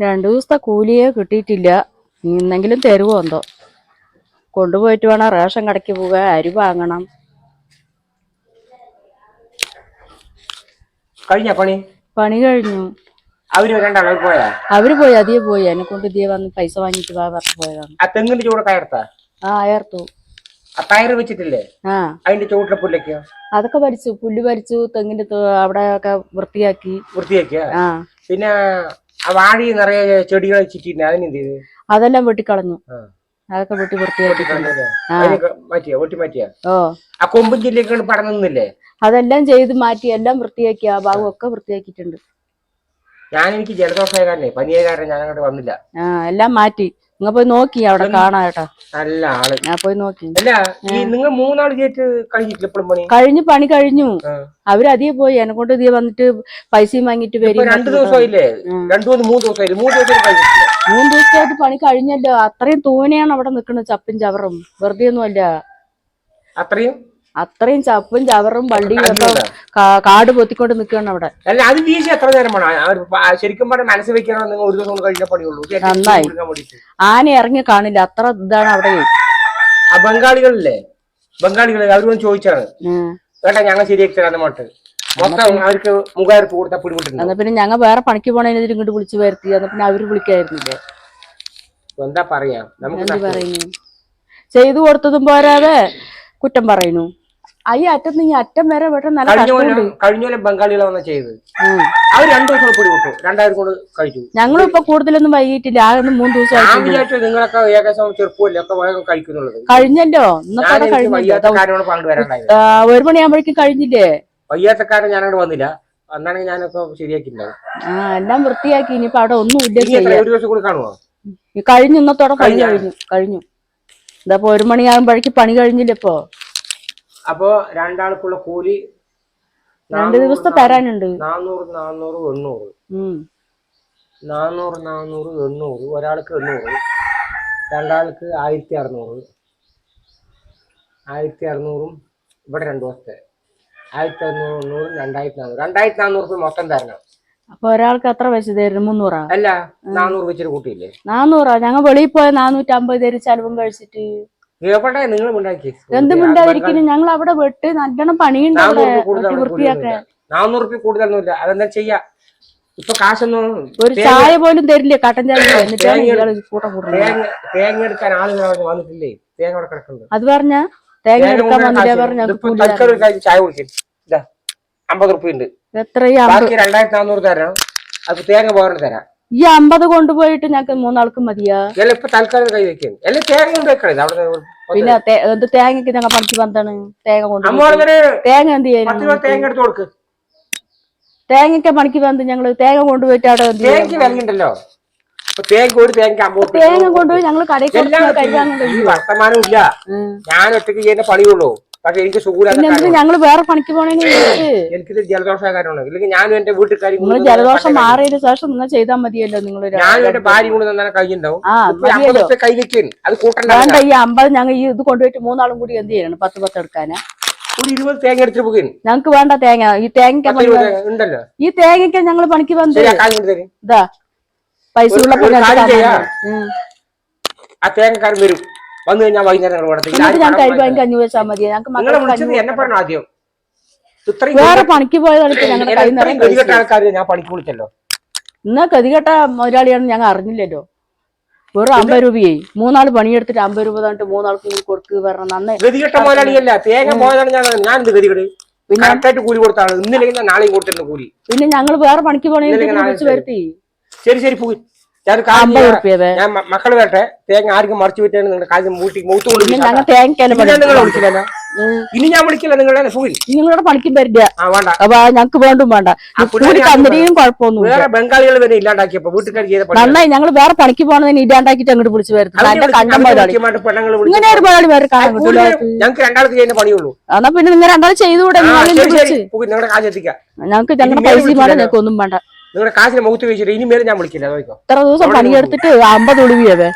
രണ്ടു ദിവസത്തെ കൂലിയേ കിട്ടിയിട്ടില്ല. ഇന്നെങ്കിലും തരുമോ എന്തോ. കൊണ്ടുപോയിട്ട് വേണം റേഷൻ കടയ്ക്ക് പോവുക അരി വാങ്ങണം. കഴിഞ്ഞ പണി? പണി കഴിഞ്ഞു. അവർ രണ്ടാളും പോയാ? അവർ പോയി അതേ പോയി. എന്നെ കൊണ്ട് ഇതേ വന്ന് പൈസ വാങ്ങിട്ട് വാ പറഞ്ഞു പോയതാണ്. ആ തെങ്ങിന്റെ ചൂട് കയർത്ത? ആ അയർത്തു ആ കയറ് വെച്ചിട്ടില്ലേ? ആ. അതിന്റെ ചുവട്ടിലെ പുല്ലൊക്കെയോ? അതൊക്കെ ഭരിച്ചു പുല്ല് ഭരിച്ചു തെങ്ങിന്റെ അവിടെ ഒക്കെ വൃത്തിയാക്കി. വൃത്തിയാക്കിയ? ആ. പിന്നെ ആ വാഴി നിറയെ ചെടികൾ വെച്ചിട്ടുണ്ട് അതിനെന്ത് ചെയ്ത്? അതെല്ലാം വെട്ടിക്കളഞ്ഞു. അതൊക്കെ വെട്ടി വൃത്തിയാക്കി ഓ. ആ കൊമ്പും ജില്ലയൊക്കെ പടർന്നില്ലേ അതെല്ലാം ചെയ്ത് മാറ്റി എല്ലാം വൃത്തിയാക്കി ആ ഭാഗം ഒക്കെ വൃത്തിയാക്കിയിട്ടുണ്ട്. ഞാൻ എനിക്ക് ജലദോഷമായ കാരണേ പനിയായ കാരണം ഞാൻ അങ്ങോട്ട് വന്നില്ല. ആ എല്ലാം മാറ്റി. നിങ്ങൾ പോയി നോക്കി അവിടെ കാണാം കേട്ടോ. നല്ല ആൾ. ഞാൻ പോയി നോക്കി. അല്ല നിങ്ങൾ മൂന്നാൾ ചേറ്റ് കഴിഞ്ഞിട്ടില്ല എപ്പോഴും പണി? കഴിഞ്ഞു പണി കഴിഞ്ഞു. അവർ അധികം പോയി എന്നെ കൊണ്ട് ഇതിയെ വന്നിട്ട് പൈസയും വാങ്ങിട്ട് വരും രണ്ടു ദിവസമായില്ലേ? രണ്ടു മൂന്ന് മൂന്ന് ദിവസമായില്ലേ? മൂന്ന് ദിവസം കഴിഞ്ഞിട്ടില്ല? മൂന്ന് ദിവസമായിട്ട് പണി കഴിഞ്ഞല്ലോ. അത്രയും തൂനെയാണ് അവിടെ നിൽക്കുന്നത് ചപ്പും ചവറും. വെറുതെ ഒന്നുമല്ല അത്രയും? അത്രയും ചപ്പും ചവറും ഒക്കെ കാട് പൊത്തിക്കൊണ്ട് നിൽക്കുകയാണ് അവിടെ. അല്ല അത് വീശി എത്ര നേരം ശരിക്കും പറഞ്ഞാൽ മനസ്സ് വെക്കണം നിങ്ങൾ ഒരു ദിവസം കഴിഞ്ഞ പണിയുള്ളൂ. ഇത് ഏറ്റവും നന്നായി. ആന ഇറങ്ങി കാണില്ല. അത്ര ഇതാണ് അവിടെ. ബംഗാളികളില്ലേ? ബംഗാളികൾ അവരോട് ചോദിച്ചാണ്. കേട്ടാ ഞങ്ങൾ ശരിയാക്കി തരാന്ന് പറഞ്ഞിട്ട് മൊത്തം അവർക്ക് മുഖായിരത്ത് കൊടുത്താൽ പിടിപെട്ടിട്ടുണ്ട്. എന്നാ പിന്നെ ഞങ്ങൾ വേറെ പണിക്ക് പോണതിന് ഇങ്ങോട്ട് വിളിച്ചു വരുത്തി. എന്നാ പിന്നെ അവർ വിളിക്കായിരുന്നില്ലേ? എന്താ പറയാ? നമുക്ക് പറയുന്നു? ചെയ്തു കൊടുത്തതും പോരാതെ കുറ്റം പറയുന്നു. ഈ അറ്റത്ത് നിന്ന് ഈ അറ്റം വരെ വെട്ടം നല്ല കഴിഞ്ഞ കഷ്ടമുണ്ട് കൊല്ലം കഴിഞ്ഞ കൊല്ലം ബംഗാളികളെ വന്ന ചെയ്ത് ഉം. അവർ രണ്ടു ദിവസം പിടിപെട്ടു. രണ്ടായിരം കൊണ്ട് കഴിച്ചു. ഞങ്ങളും ഇപ്പൊ കൂടുതലൊന്നും വൈകിട്ടില്ല. ആ ഒന്ന് മൂന്ന് ഞാൻ ദിവസമായിട്ട് വിചാരിച്ചു നിങ്ങളൊക്കെ ഏകദേശം ചെറുപ്പമല്ലേ? ഒക്കെ വേഗം കഴിക്കുന്നുള്ളത്. കഴിഞ്ഞല്ലോ. ഞാൻ അവിടെ എനിക്ക് കഴിഞ്ഞല്ലോ. വയ്യാത്തക്കാരനോട് പങ്ക് വരണ്ടായിരുന്നു ആ, ഒരു മണിയാകുമ്പോഴേക്കും കഴിഞ്ഞില്ലേ? വയ്യാത്തക്കാരൻ ഞാനവിടെ വന്നില്ല. അന്നാണെങ്കിൽ ഞാനിപ്പോ ശരിയാക്കിയിട്ടുണ്ടാവും. ആ എല്ലാം വൃത്തിയാക്കി. ഇനിയിപ്പോ അവിടെ ഒന്നും ഇല്ല ഇനി എത്ര? ചെയ്യാൻ. ഒരു ദിവസം കൂടി കാണുമോ ഈ കഴിഞ്ഞു ഇന്നത്തോടെ കഴിഞ്ഞോ? കഴിഞ്ഞു കഴിഞ്ഞു. ഇതപ്പോ ഒരു മണിയാകുമ്പോഴേക്കും പണി കഴിഞ്ഞില്ലേ ഇപ്പൊ? അപ്പോ രണ്ടാൾക്കുള്ള കൂലി രണ്ട് ദിവസത്തെ തരാനുണ്ട്. നാനൂറ് നാനൂറ് എണ്ണൂറ്. നാന്നൂറ് നാനൂറ് നാനൂറ് എണ്ണൂറ്. ഒരാൾക്ക് എണ്ണൂറ്. രണ്ടാൾക്ക് ആയിരത്തി അറുന്നൂറ്. ആയിരത്തി അറുന്നൂറും ഇവിടെ രണ്ടു ദിവസത്തെ. ആയിരത്തി അറുന്നൂറ് എണ്ണൂറും രണ്ടായിരത്തി നാനൂറ് രണ്ടായിരത്തി നാനൂറ് രൂപ മൊത്തം തരണം. അപ്പൊ ഒരാൾക്ക് എത്ര പൈസ തരും? മുന്നൂറാ? അല്ല നാനൂറ് വെച്ചിട്ട് കൂട്ടിയില്ലേ? നാനൂറാ ഞങ്ങൾ വെളിയിൽ പോയ നാനൂറ്റമ്പത് തരും ചെലവും കഴിച്ചിട്ട് എവിടെ നിങ്ങൾ ഉണ്ടാക്കി. എന്ത് മിണ്ടാതിരിക്കുന്നു? ഞങ്ങൾ അവിടെ വെട്ട് നല്ലോണം പണിയുണ്ട് വൃത്തിയാക്കാൻ. നാനൂറ് രൂപ കൂടുതലൊന്നുമില്ല അതെന്താ ചെയ്യാ? ഇപ്പൊ കാശൊന്നും ഒരു ചായ പോലും തരില്ല. കട്ടൻ ചായ തേങ്ങ- എടുക്കാൻ ആളുകൾ വന്നിട്ടില്ലേ? തേങ്ങ അവിടെ കിടക്കുന്നത് അത് പറഞ്ഞ തേങ്ങ എടുക്കാൻ വന്നില്ലേ പറഞ്ഞ ചായ കുടിക്കും. ഇതാ അമ്പത് റുപ്യ ഉണ്ട്. എത്രയാ ബാക്കി രണ്ടായിരത്തി നാനൂറ് തരാം. അത് തേങ്ങ പോകാൻ തരാം. ഈ അമ്പത് കൊണ്ടുപോയിട്ട് ഞങ്ങക്ക് മൂന്നാൾക്കും മതിയാ? ഇപ്പൊ തൽക്കാലം കൈ തേങ്ങ കൊണ്ട് വെക്കണേ. അവിടെ പിന്നെ എന്ത് തേങ്ങക്ക് ഞങ്ങൾ പണിക്ക് പന്താണ് തേങ്ങ കൊണ്ട് അമ്മോളവര് തേങ്ങ എന്ത് ചെയ്യാൻ തേങ്ങ എടുത്ത് കൊടുക്ക്. തേങ്ങക്ക് പണിക്ക് വന്ന് ഞങ്ങൾ തേങ്ങ കൊണ്ടുപോയിട്ട് അവിടെ? തേങ്ങ തേങ്ങ ഒരു തേങ്ങ അമ്പത് റുപ്യ തേങ്ങ കൊണ്ടുപോയി ഞങ്ങൾ കടയിൽ കഴിക്കാൻ വർത്തമാനം ഇല്ല. ഞാൻ ഒറ്റയ്ക്ക് ചെയ്യുന്ന പണിയുള്ളൂ. പക്ഷെ എനിക്ക് ഞങ്ങൾ വേറെ പണിക്ക് എനിക്ക് എനിക്കിത് ജലദോഷ കാര്യമാണ് ഇല്ലെങ്കിൽ ഞാനും എന്റെ വീട്ടുകാരി നിങ്ങൾ ജലദോഷം മാറിയതിനു ശേഷം നിങ്ങൾ ചെയ്താൽ മതിയല്ലോ നിങ്ങൾ ഞാനും എന്റെ ഭാര്യ കൂടെ തന്നെ കഴിഞ്ഞിട്ടുണ്ടാവും കൈ വെക്കും. അത് കൂട്ടണ്ട വേണ്ട ഈ അമ്പത് ഞങ്ങൾ ഈ ഇത് കൊണ്ടുപോയിട്ട് മൂന്നാളും കൂടി എന്ത് ചെയ്യണം? പത്ത് പത്ത് എടുക്കാനാ? ഒരു ഇരുപത് തേങ്ങ എടുത്തിട്ട് പോകും ഞങ്ങക്ക് വേണ്ട തേങ്ങ. ഈ തേങ്ങ ഉണ്ടല്ലോ. ഈ തേങ്ങയ്ക്ക് ഞങ്ങൾ പണിക്ക് വന്ന് ഇതാ പൈസ ഉള്ള. ആ തേങ്ങക്കാരൻ വരും. വന്നു കഴിഞ്ഞാൽ വൈകുന്നേരം ഞങ്ങൾക്ക് വെച്ചാൽ മതി. ഞങ്ങൾക്ക് എന്നെ പറഞ്ഞു ആദ്യം? വേറെ പണിക്ക് പോയതാണ് ഞങ്ങളുടെ ആൾക്കാർ ഞാൻ പണിക്ക് വിളിച്ചല്ലോ. ഇന്ന് ഗതികെട്ട മുതലാളിയാണെന്ന് ഞങ്ങൾ അറിഞ്ഞില്ലല്ലോ. വെറും അമ്പത് രൂപയായി മൂന്നാൾ പണിയെടുത്തിട്ട് അമ്പത് രൂപ തന്നിട്ട് മൂന്നാൾക്ക് കൂടി കൊടുക്കുക പറഞ്ഞ നന്നേ. ഗതികെട്ട മുതലാളിയല്ല. തേങ്ങ പോയതാണ് ഞാൻ ഞാൻ എന്ത് പിന്നെ? കൂലി കൊടുത്താണ്. ഇന്നില്ലെങ്കിൽ ഞാൻ നാളെയും കൊടുത്തിരുന്നു കൂലി. പിന്നെ ഞങ്ങൾ വേറെ പണിക്ക് ഞാൻ വരുത്തി. ശരി ശരി പോയി. അമ്പത് ഞാൻ വരട്ടെ. തേങ്ങ ആർക്കും മറിച്ചു വിറ്റാണ് നിങ്ങളുടെ കാര്യം മൂട്ടി. ഞങ്ങൾ പണി വിളിക്കില്ല ഇനി ഞാൻ വിളിക്കില്ല നിങ്ങളുടെ പണിക്കും വരില്ല. വേണ്ട. അപ്പൊ ഞങ്ങൾക്ക് വേണ്ടും തന്നിരിക്കും കുഴപ്പമൊന്നുമില്ല. വേറെ ബംഗാളികൾ വരെ ഇല്ലാണ്ടാക്കിയപ്പോ വീട്ടുകാർ ചെയ്ത പണി നന്നായി ഞങ്ങൾ വേറെ പണിക്ക് പോകണമെന്ന് ഇല്ലാണ്ടാക്കിട്ട് അങ്ങോട്ട് വിളിച്ചു വരുന്നത് ഇങ്ങനെ ഒരു മുതലാളി വേറെ ഞങ്ങൾക്ക് രണ്ടാൾക്ക് ചെയ്യുന്ന പണിയുള്ളൂ എന്നാ പിന്നെ നിങ്ങൾ രണ്ടാൾ ചെയ്തുകൂടെ? ഞങ്ങൾക്ക് ഞങ്ങളുടെ പൈസ ഞങ്ങൾക്ക് ഒന്നും വേണ്ട. നിങ്ങളുടെ കാശിനെ മുഖത്ത് വെച്ചിട്ട് ഇനി മേലെ ഞാൻ വിളിക്കില്ല നോക്കോ ഇത്ര ദിവസം പണിയെടുത്തിട്ട് അമ്പത് ഒളിവിയവേ